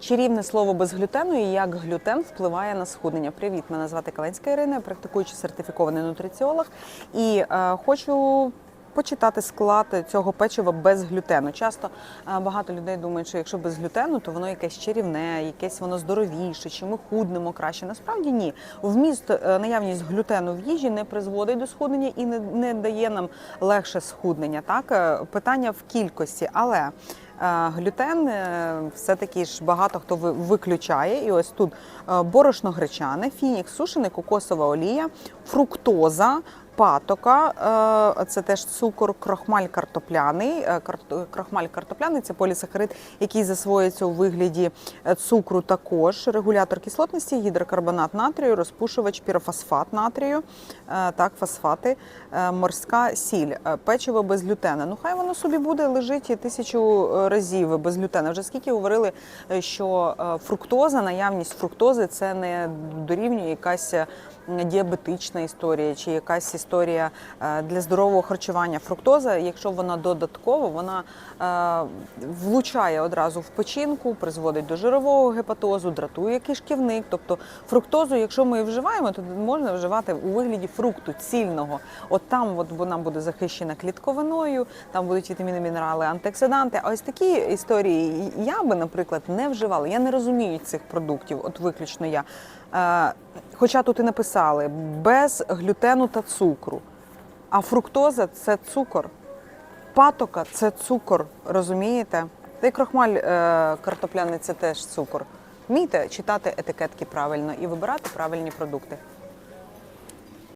Чарівне слово без глютену і як глютен впливає на схуднення. Привіт, мене звати Каленська Ірина, я практикуючий сертифікований нутриціолог і е, хочу. Почитати склад цього печива без глютену. Часто е, багато людей думають, що якщо без глютену, то воно якесь чарівне, якесь воно здоровіше, чи ми худнемо краще. Насправді ні. Вміст е, наявність глютену в їжі не призводить до схуднення і не, не дає нам легше схуднення. Так Е, питання в кількості, але глютен е, все-таки ж багато хто ви- виключає. І ось тут е, борошно гречане, фінік сушений, кокосова олія, фруктоза. Патока, е, це теж цукор, крохмаль картопляний. Е, Крохмаль картопляний це полісахарид, який засвоюється у вигляді е, цукру. Також регулятор кислотності, гідрокарбонат натрію, розпушувач, пірофосфат натрію, так, фосфати, морська сіль, печиво без глютена. Ну хай воно собі буде лежить і тисячу разів без глютена. Вже скільки говорили, що фруктоза, наявність фруктози це не дорівнює якась. Діабетична історія чи якась історія е, для здорового харчування. Фруктоза, якщо вона додаткова, вона е, влучає одразу в печінку, призводить до жирового гепатозу, дратує кишківник. Тобто фруктозу, якщо ми вживаємо, то можна вживати у вигляді фрукту цільного. От там от вона буде захищена клітковиною, там будуть вітаміни, мінерали, антиоксиданти. А ось такі історії я би, наприклад, не вживала. Я не розумію цих продуктів, от виключно я. Хоча тут і написали без глютену та цукру. А фруктоза це цукор. Патока це цукор, розумієте? Та й крохмаль е, картопляний це теж цукор. Вмійте читати етикетки правильно і вибирати правильні продукти.